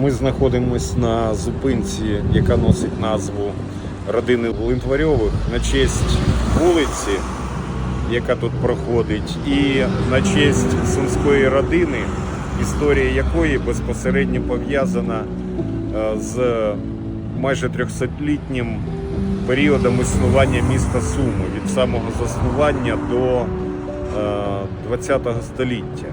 Ми знаходимося на зупинці, яка носить назву родини Линтварьових на честь вулиці, яка тут проходить, і на честь сумської родини, історія якої безпосередньо пов'язана е, з майже 300-літнім періодом існування міста Суми від самого заснування до е, 20-го століття.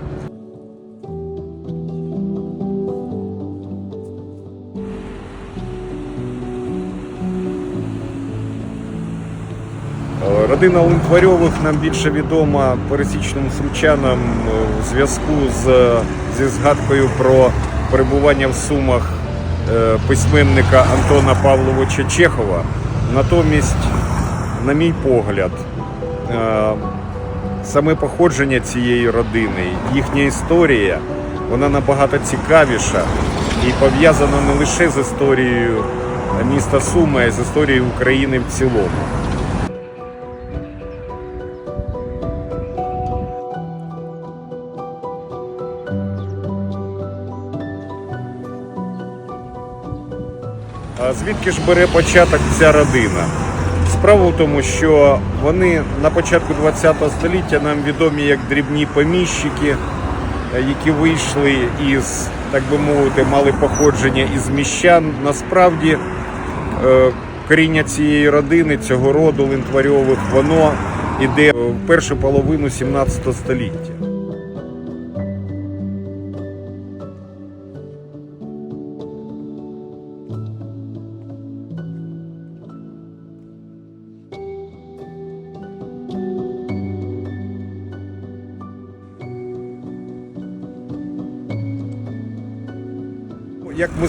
Родина Линтварьових нам більше відома пересічним сумчанам у зв'язку з, зі згадкою про перебування в Сумах е, письменника Антона Павловича Чехова. Натомість, на мій погляд, е, саме походження цієї родини, їхня історія, вона набагато цікавіша і пов'язана не лише з історією міста Суми, а й з історією України в цілому. А звідки ж бере початок ця родина? Справа в тому, що вони на початку ХХ століття нам відомі як дрібні поміщики, е, які вийшли із, так би мовити, мали походження із міщан. Насправді е, коріння цієї родини, цього роду линтварьових, воно іде в першу половину 17 століття.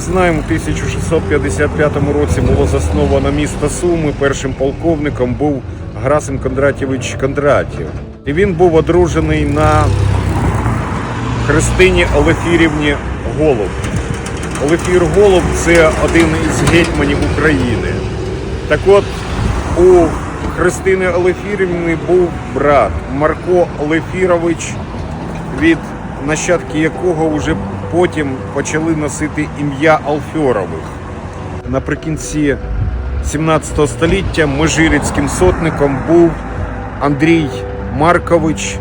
Знаємо, у 1655 році було засновано місто Суми. Першим полковником був Грасим Кондратєвич Кондратів. І він був одружений на Христині Олефірівні Голуб. Олефір Голуб це один із гетьманів України. Так от у Христини Олефірівни був брат Марко Олефірович, від нащадки якого вже потім почали носити ім'я Алфьорових. Наприкінці 17 століття межирицьким сотником був Андрій Маркович.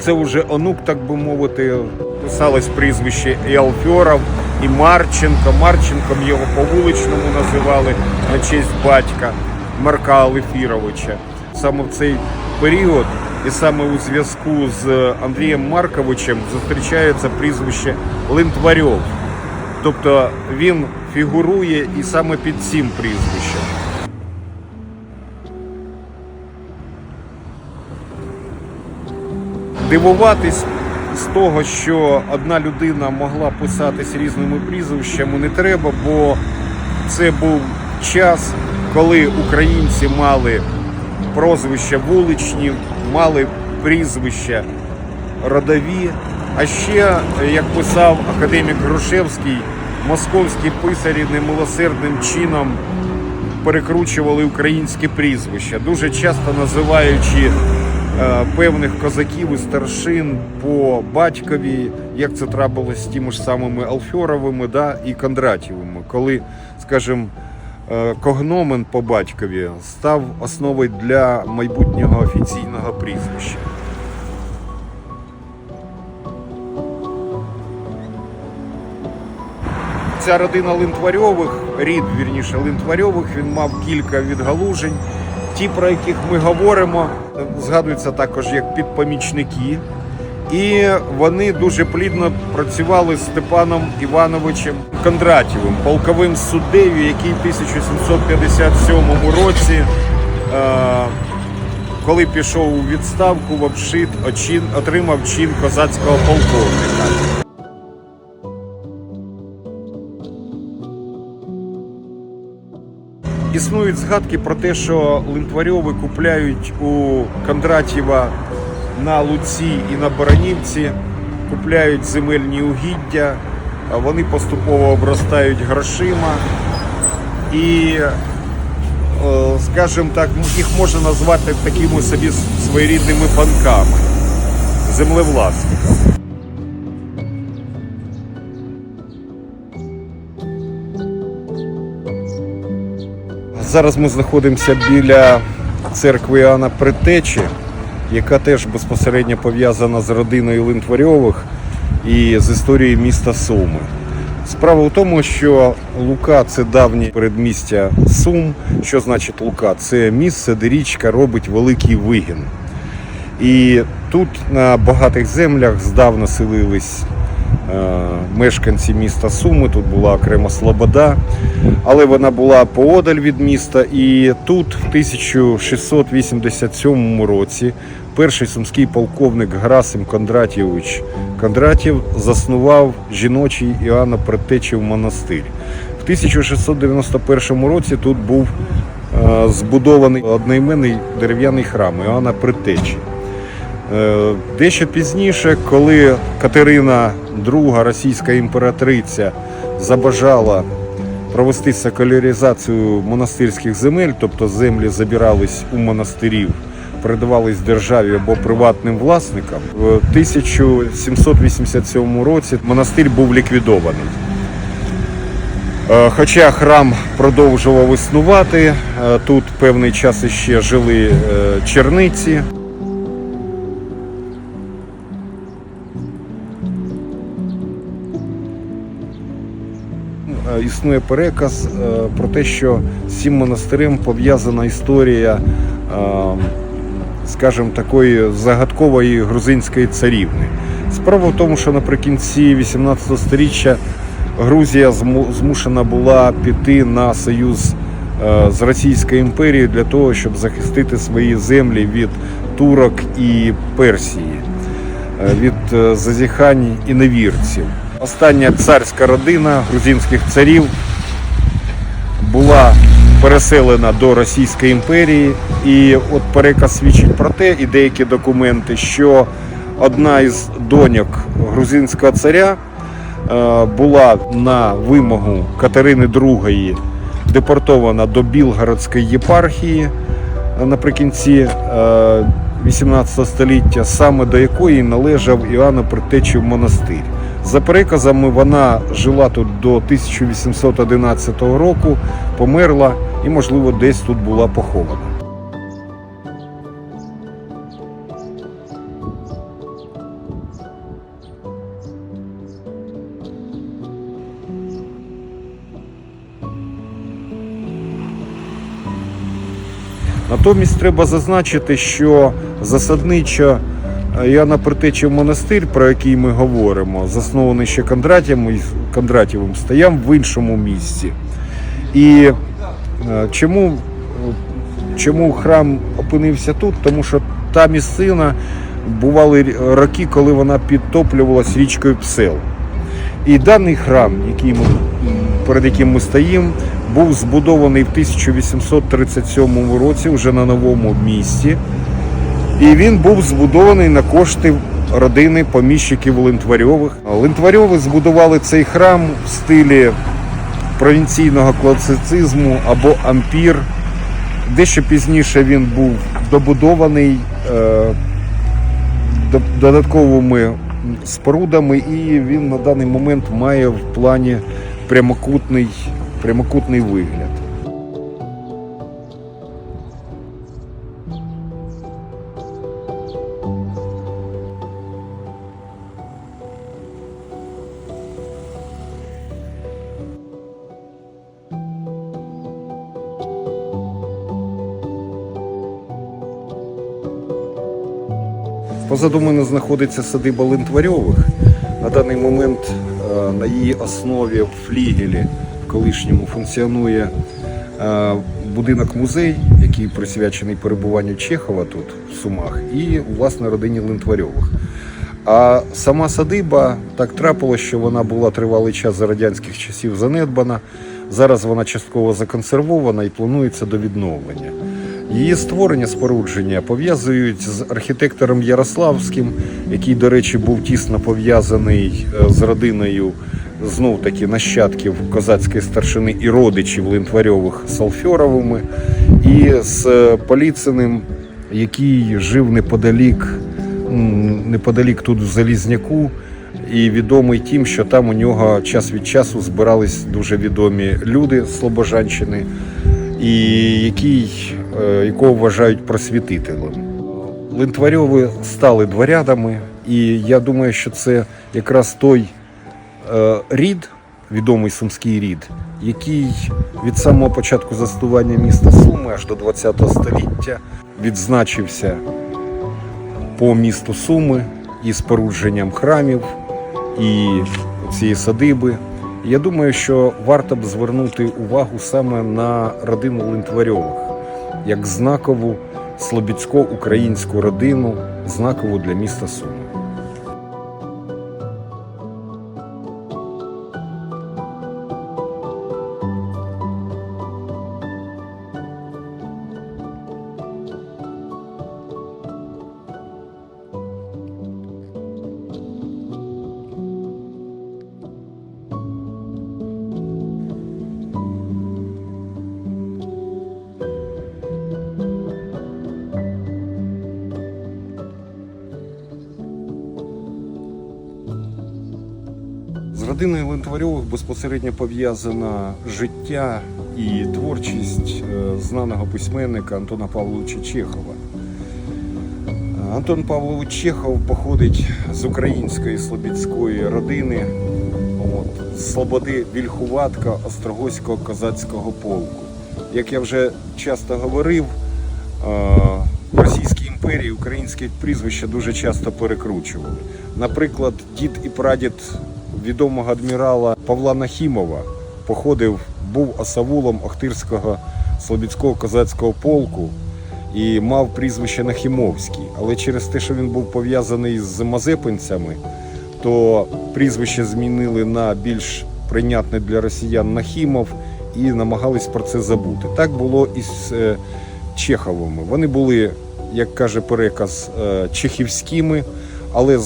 Це вже онук, так би мовити, писалось прізвище і Алфьоров, і Марченко. Марченком його по вуличному називали на честь батька Марка Алефіровича. Саме в цей період і саме у зв'язку з Андрієм Марковичем зустрічається прізвище Линтварьов. Тобто він фігурує і саме під цим прізвищем. Дивуватись з того, що одна людина могла писатись різними прізвищами, не треба, бо це був час, коли українці мали прозвища вуличні, мали прізвища родові. А ще, як писав академік Грушевський, московські писарі немилосердним чином перекручували українське прізвища, дуже часто називаючи е, певних козаків і старшин по батькові, як це трапилось з тими ж самими Алфьоровими да, і Кондратєвими, коли, скажімо, когномен по батькові став основою для майбутнього офіційного прізвища. Ця родина Линтварьових, рід вірніше Линтварьових, він мав кілька відгалужень. Ті, про яких ми говоримо, згадуються також як підпомічники. І вони дуже плідно працювали з Степаном Івановичем Кондратєвим, полковим суддею, який в 1757 році, е, коли пішов у відставку в обшит, отримав чин козацького полковника. Існують згадки про те, що Линтварьови купляють у Кондратєва на Луці і на Баранівці купляють земельні угіддя, вони поступово обростають грошима і, е, скажімо так, ну, їх можна назвати такими собі своєрідними банками, землевласниками. Зараз ми знаходимося біля церкви Іоанна Притечі яка теж безпосередньо пов'язана з родиною Линтварьових і з історією міста Суми. Справа в тому, що Лука це давнє передмістя Сум. Що значить Лука? Це місце, де річка робить великий вигін. І тут на багатих землях здавна селились мешканці міста Суми. Тут була окрема Слобода, але вона була поодаль від міста. І тут, в 1687 році, перший сумський полковник Грасим Кондратєвич Кондратєв заснував жіночий Іоанна Предтечів монастир. В 1691 році тут був е, збудований одноіменний дерев'яний храм Іоанна Предтечі. Е, Дещо пізніше, коли Катерина II, російська імператриця, забажала провести секуляризацію монастирських земель, тобто землі забирались у монастирів, передавались державі або приватним власникам, в 1787 році монастир був ліквідований. Е, Хоча храм продовжував існувати, е, тут певний час іще жили черниці. Існує переказ е, про те, що з цим монастирем пов'язана історія, е, скажімо, такої загадкової грузинської царівни. Справа в тому, що наприкінці 18 століття Грузія змушена була піти на союз е, з Російською імперією для того, щоб захистити свої землі від турок і Персії, від зазіхань і невірців. Остання царська родина грузинських царів була переселена до Російської імперії, і от переказ свідчить про те, і деякі документи, що одна із доньок грузинського царя е, була на вимогу Катерини II депортована до Білгородської єпархії е, наприкінці е, 18 століття, саме до якої належав Іоанна Предтечів монастир. За переказами, вона жила тут до 1811 року, померла і, можливо, десь тут була похована. Натомість треба зазначити, що засадничо Іоанна Предтечів монастир, про який ми говоримо, заснований ще Кондратєм, Кондратєвим, стояв в іншому місці. І е, чому, чому храм опинився тут? Тому що та місцина бували роки, коли вона підтоплювалась річкою Псел. І даний храм, який ми, перед яким ми стоїмо, був збудований в 1837 році вже на новому місці. І він був збудований на кошти родини поміщиків Линтварьових. Линтварьови збудували цей храм в стилі провінційного класицизму або ампір. Дещо пізніше він був добудований е, додатковими спорудами, і він на даний момент має в плані прямокутний, прямокутний вигляд. Позаду мене знаходиться садиба Линтварьових. На даний момент е, на її основі в флігелі в колишньому функціонує е, будинок-музей, який присвячений перебуванню Чехова тут, в Сумах, і власне родині Линтварьових. А сама садиба так трапилось, що вона була тривалий час за радянських часів занедбана. Зараз вона частково законсервована і планується до відновлення. Її створення спорудження пов'язують з архітектором Ярославським, який, до речі, був тісно пов'язаний е, з родиною знов таки нащадків козацької старшини і родичів Линтварьових Салфьоровими, і з е, Поліциним, який жив неподалік, неподалік тут в Залізняку, і відомий тим, що там у нього час від часу збирались дуже відомі люди Слобожанщини. І який, е, якого вважають просвітителем. Линтварьови стали дворядами, і я думаю, що це якраз той е, рід, відомий сумський рід, який від самого початку заснування міста Суми аж до ХХ століття відзначився по місту Суми і спорудженням храмів, і цієї садиби. Я думаю, що варто б звернути увагу саме на родину Лентварьових, як знакову слобідсько-українську родину, знакову для міста Суми. Родиною Лентварьових безпосередньо пов'язана життя і творчість е, знаного письменника Антона Павловича Чехова. Антон Павлович Чехов походить з української слобідської родини, от, з Слободи Вільхуватка Острогоського козацького полку. Як я вже часто говорив, е, в Російській імперії українські прізвища дуже часто перекручували. Наприклад, дід і прадід відомого адмірала Павла Нахімова походив, був осавулом Охтирського Слобідського козацького полку і мав прізвище Нахімовський. Але через те, що він був пов'язаний з мазепинцями, то прізвище змінили на більш прийнятне для росіян Нахімов і намагались про це забути. Так було і з е, Чеховими. Вони були, як каже переказ, е, чехівськими, але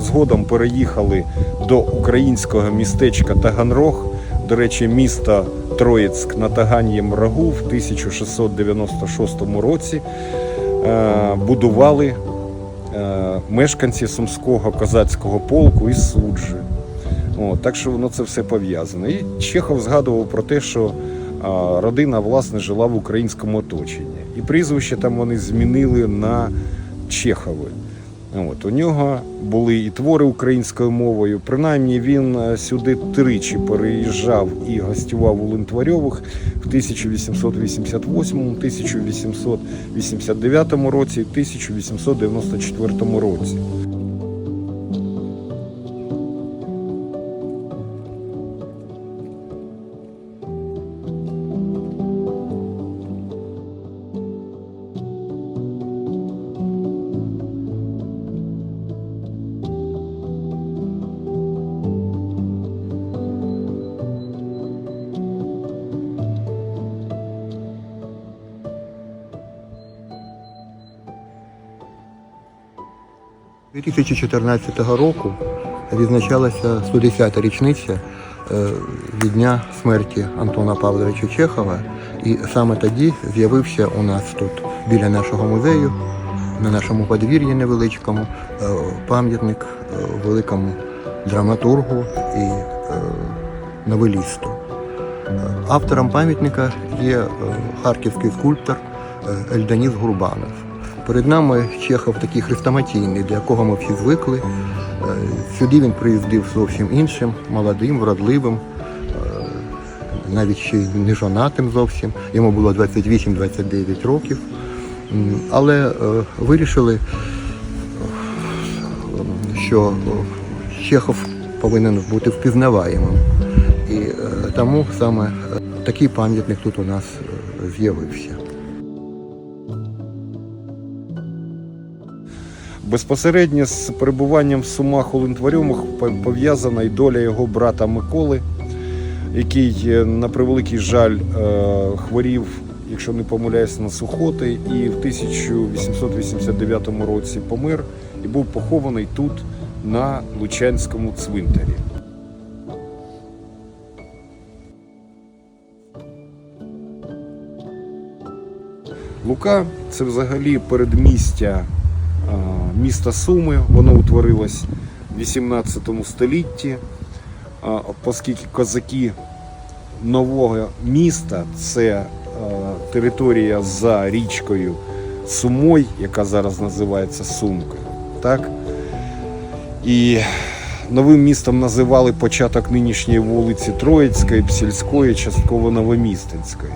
згодом, переїхали до українського містечка Таганрог. До речі, місто Троїцьк на Таган'єм Рагу в 1696 році е, будували е, мешканці Сумського козацького полку із суджі. О, так що воно це все пов'язано. І Чехов згадував про те, що а, родина власне жила в українському оточенні. І прізвище там вони змінили на Чехови. От, у нього були і твори українською мовою. Принаймні він е, сюди тричі переїжджав і гостював у Линтварьових в 1888, 1889 році і 1894 році. – 2014 року відзначалася 110-та річниця е, від дня смерті Антона Павловича Чехова. І саме тоді з'явився у нас тут, біля нашого музею, на нашому подвір'ї невеличкому, е, пам'ятник е, великому драматургу і новелісту. Автором пам'ятника є харківський скульптор Ельданіс Гурбанов. Перед нами Чехов такий хрестоматійний, до якого ми всі звикли. Е, Сюди він приїздив зовсім іншим, молодим, вродливим, е, навіть ще й не жонатим зовсім. Йому було 28-29 років. Але е, вирішили, що Чехов повинен бути впізнаваємим. І тому саме такий пам'ятник тут у нас з'явився. Безпосередньо з перебуванням в Сумах у Линтварьомах пов'язана й доля його брата Миколи, який, е, на превеликий жаль, е, хворів, якщо не помиляюсь, на сухоти, і в 1889 році помер і був похований тут, на Лучанському цвинтарі. Лука це взагалі передмістя міста Суми. Воно утворилось в 18 столітті, оскільки козаки нового міста це територія за річкою Сумой, яка зараз називається Сумка. Так? І новим містом називали початок нинішньої вулиці Троїцької, Псільської, частково Новомістинської.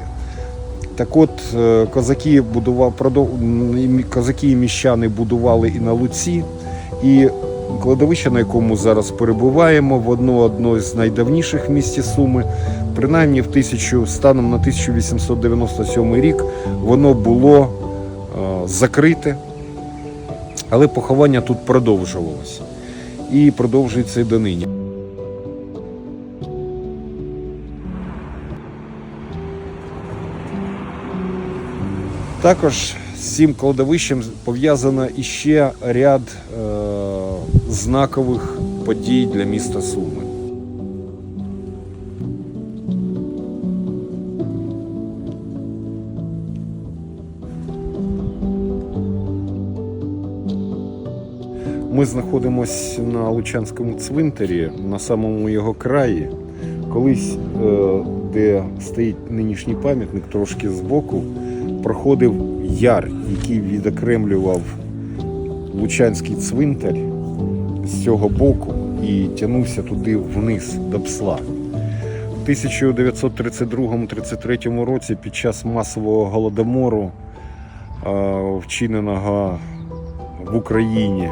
Так от, е, козаки, будував, козаки і міщани будували і на Луці, і кладовище, на якому зараз перебуваємо, воно одно з найдавніших в місті Суми. Принаймні, в тисячу, станом на 1897 рік воно було е, закрите, але поховання тут продовжувалося. І продовжується і донині. Також з цим кладовищем пов'язано іще ряд е, знакових подій для міста Суми. Ми знаходимося на Лучанському цвинтарі, на самому його краї. Колись, е, де стоїть нинішній пам'ятник, трошки збоку, проходив яр, який відокремлював Лучанський цвинтар з цього боку і тягнувся туди вниз до Псла. У 1932-33 році під час масового голодомору, вчиненого в Україні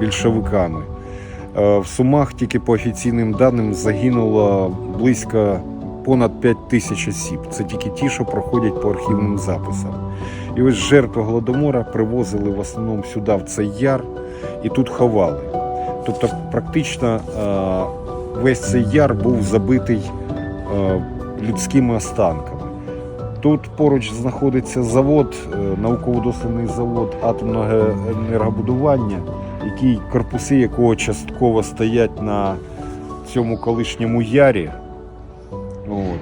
більшовиками, в Сумах тільки по офіційним даним загинуло близько понад 5 тисяч осіб. Це тільки ті, що проходять по архівним записам. І ось жертви голодомора привозили в основному сюди, в цей яр, і тут ховали. Тобто, практично е, весь цей яр був забитий е, людськими останками. Тут поруч знаходиться завод, е, науково-дослідний завод атомного енергобудування, який, корпуси якого частково стоять на цьому колишньому ярі. От.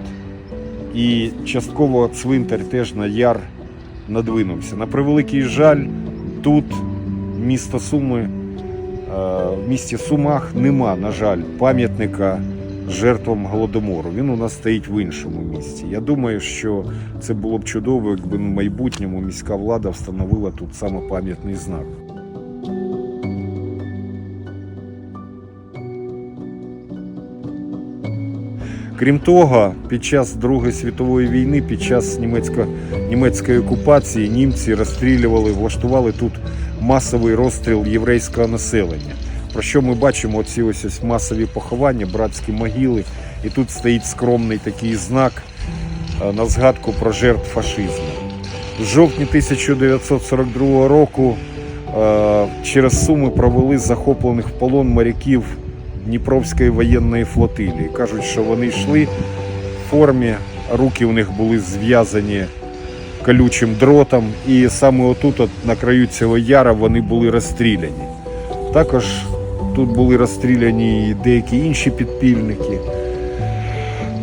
І частково цвинтар теж на яр надвинувся. На превеликий жаль, тут місто Суми, е, в місті Сумах нема, на жаль, пам'ятника жертвам голодомору. Він у нас стоїть в іншому місці. Я думаю, що це було б чудово, якби в майбутньому міська влада встановила тут саме пам'ятний знак. Крім того, під час Другої світової війни, під час німецько- німецької окупації, німці розстрілювали, влаштували тут масовий розстріл єврейського населення. Про що ми бачимо оці ось, ось масові поховання, братські могили, і тут стоїть скромний такий знак е, на згадку про жертв фашизму. В жовтні 1942 року е, через Суми провели захоплених в полон моряків Дніпровської воєнної флотилії. Кажуть, що вони йшли в формі, руки у них були зв'язані колючим дротом, і саме отут, от, на краю цього яра, вони були розстріляні. Також тут були розстріляні і деякі інші підпільники.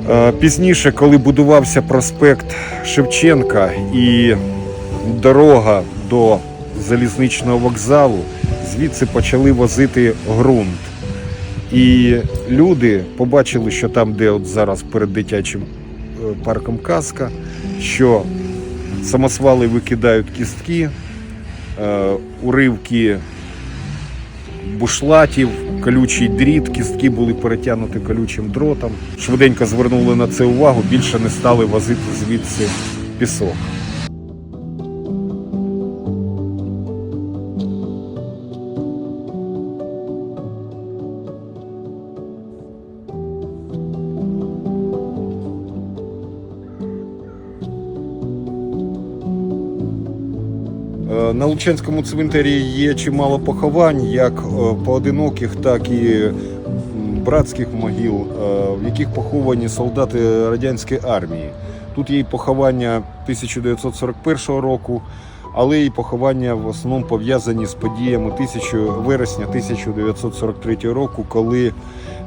Е, Пізніше, коли будувався проспект Шевченка і дорога до залізничного вокзалу, звідси почали возити ґрунт. І люди побачили, що там, де от зараз перед дитячим е, парком Казка, що самосвали викидають кістки, е, уривки бушлатів, колючий дріт, кістки були перетягнуті колючим дротом. Швиденько звернули на це увагу, більше не стали возити звідси пісок. На Лучанському цвинтарі є чимало поховань, як е, поодиноких, так і братських могил, е, в яких поховані солдати радянської армії. Тут є і поховання 1941 року, але і поховання в основному пов'язані з подіями 1000 вересня 1943 року, коли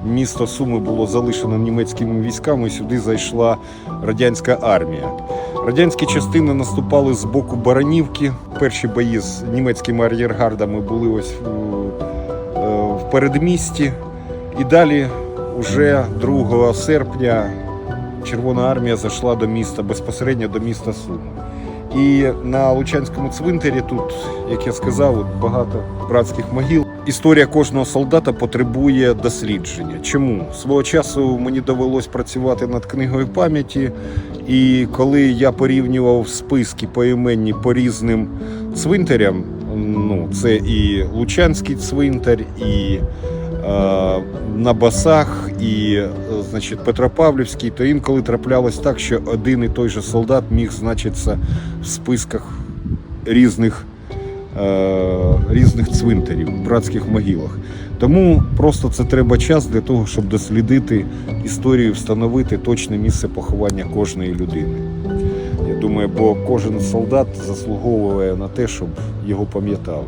місто Суми було залишено німецькими військами, і сюди зайшла радянська армія. Радянські частини наступали з боку Баранівки. Перші бої з німецькими ар'єргардами були ось в, е, в передмісті. І далі, уже 2 серпня Червона армія зайшла до міста безпосередньо до міста Суми. І на Лучанському цвинтарі тут, як я сказав, багато братських могил. Історія кожного солдата потребує дослідження. Чому свого часу мені довелось працювати над книгою пам'яті, і коли я порівнював списки поіменні по різним цвинтарям, ну це і Лучанський цвинтар, і на басах, і е, значить, Петропавлівський, то інколи траплялось так, що один і той же солдат міг значитися в списках різних, е, різних цвинтарів, братських могилах. Тому просто це треба час для того, щоб дослідити історію, встановити точне місце поховання кожної людини. Я думаю, бо кожен солдат заслуговує на те, щоб його пам'ятали.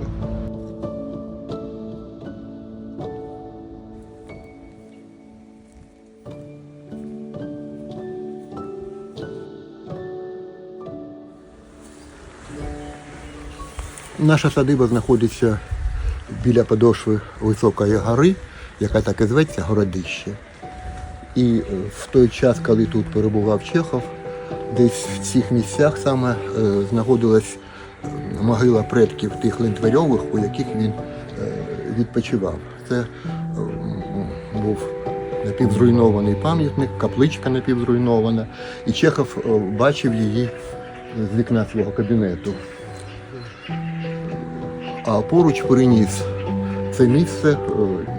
Наша садиба знаходиться біля подошви високої гори, яка так і зветься Городище. І е, в той час, коли тут перебував Чехов, десь в цих місцях саме е, знаходилась е, могила предків тих лентварьових, у яких він відпочивав. Це був напівзруйнований пам'ятник, капличка напівзруйнована, і Чехов бачив її з вікна свого кабінету. А поруч переніс це місце е,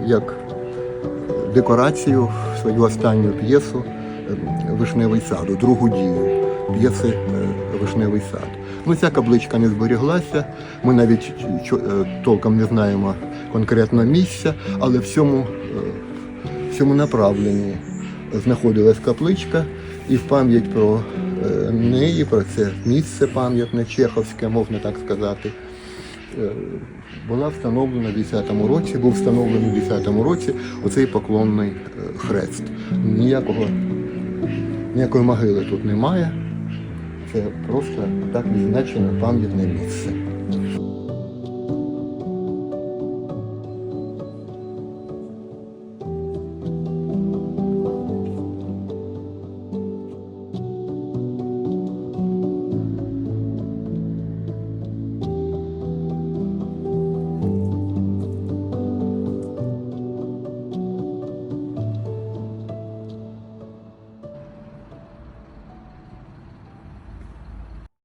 як декорацію в свою останню п'єсу е, Вишневий сад, другу дію п'єси е, Вишневий сад. Ну, ця кабличка не зберіглася. Ми навіть толком не знаємо конкретно місця, але в цьому, в цьому направленні знаходилась капличка, і в пам'ять про неї, про це місце пам'ятне, чеховське, можна так сказати, була встановлена в 10-му році, був встановлений в 10-му році оцей поклонний е, хрест. Ніякого, ніякої могили тут немає. Це просто так відзначене пам'ятне місце.